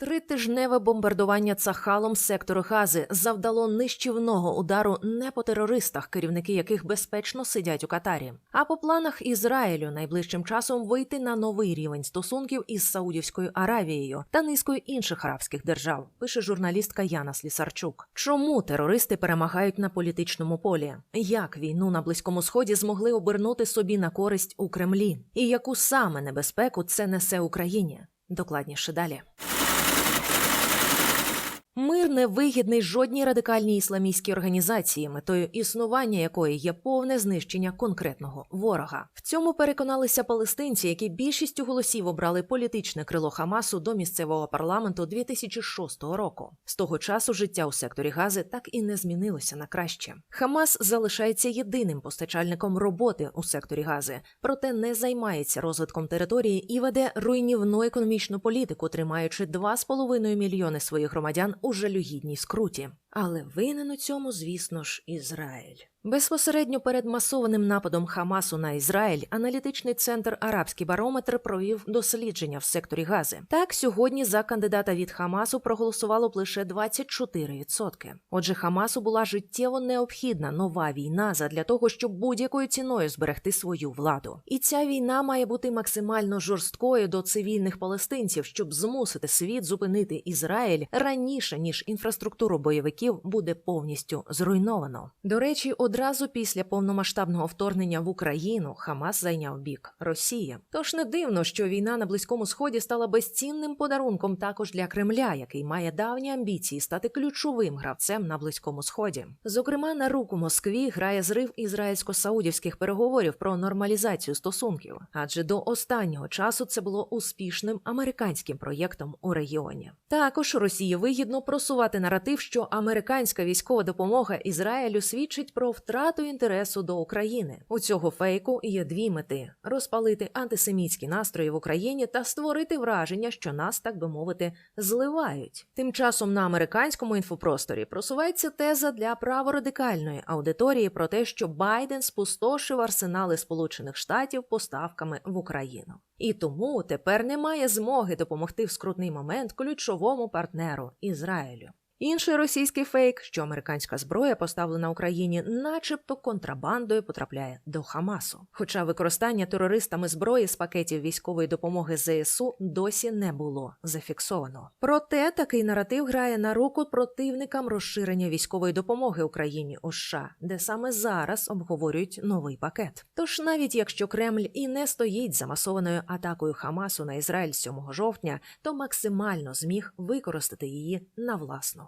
Тритижневе бомбардування цахалом сектору Гази завдало нищівного удару не по терористах, керівники яких безпечно сидять у Катарі, а по планах Ізраїлю найближчим часом вийти на новий рівень стосунків із Саудівською Аравією та низкою інших арабських держав. Пише журналістка Яна Слісарчук. Чому терористи перемагають на політичному полі? Як війну на близькому сході змогли обернути собі на користь у Кремлі? І яку саме небезпеку це несе Україні? Докладніше далі. Мир не вигідний жодній радикальній ісламістській організації, метою існування якої є повне знищення конкретного ворога. В цьому переконалися палестинці, які більшістю голосів обрали політичне крило Хамасу до місцевого парламенту 2006 року. З того часу життя у секторі Гази так і не змінилося на краще. Хамас залишається єдиним постачальником роботи у секторі Гази, проте не займається розвитком території і веде руйнівну економічну політику, тримаючи 2,5 мільйони своїх громадян у жалюгідній скруті. Але винен у цьому, звісно ж, Ізраїль. Безпосередньо перед масованим нападом Хамасу на Ізраїль аналітичний центр Арабський барометр провів дослідження в секторі Гази. Так, сьогодні за кандидата від Хамасу проголосувало б лише 24%. Отже, Хамасу була життєво необхідна нова війна задля того, щоб будь-якою ціною зберегти свою владу. І ця війна має бути максимально жорсткою до цивільних палестинців, щоб змусити світ зупинити Ізраїль раніше ніж інфраструктуру бойовиків буде повністю зруйновано. До речі, одразу після повномасштабного вторгнення в Україну Хамас зайняв бік Росії. Тож не дивно, що війна на близькому сході стала безцінним подарунком також для Кремля, який має давні амбіції стати ключовим гравцем на близькому сході. Зокрема, на руку Москві грає зрив ізраїльсько-саудівських переговорів про нормалізацію стосунків, адже до останнього часу це було успішним американським проєктом у регіоні. Також Росії вигідно просувати наратив, що американська військова допомога Ізраїлю свідчить про втрату інтересу до України. У цього фейку є дві мети: розпалити антисемітські настрої в Україні та створити враження, що нас, так би мовити, зливають. Тим часом на американському інфопросторі просувається теза для праворадикальної аудиторії про те, що Байден спустошив арсенали Сполучених Штатів поставками в Україну. І тому тепер немає змоги допомогти в скрутний момент ключовому партнеру Ізраїлю. Інший російський фейк, що американська зброя, поставлена Україні, начебто контрабандою потрапляє до Хамасу. Хоча використання терористами зброї з пакетів військової допомоги ЗСУ досі не було зафіксовано. Проте такий наратив грає на руку противникам розширення військової допомоги Україні у США, де саме зараз обговорюють новий пакет. Тож навіть якщо Кремль і не стоїть за масованою атакою Хамасу на Ізраїль 7 жовтня, то максимально зміг використати її на власну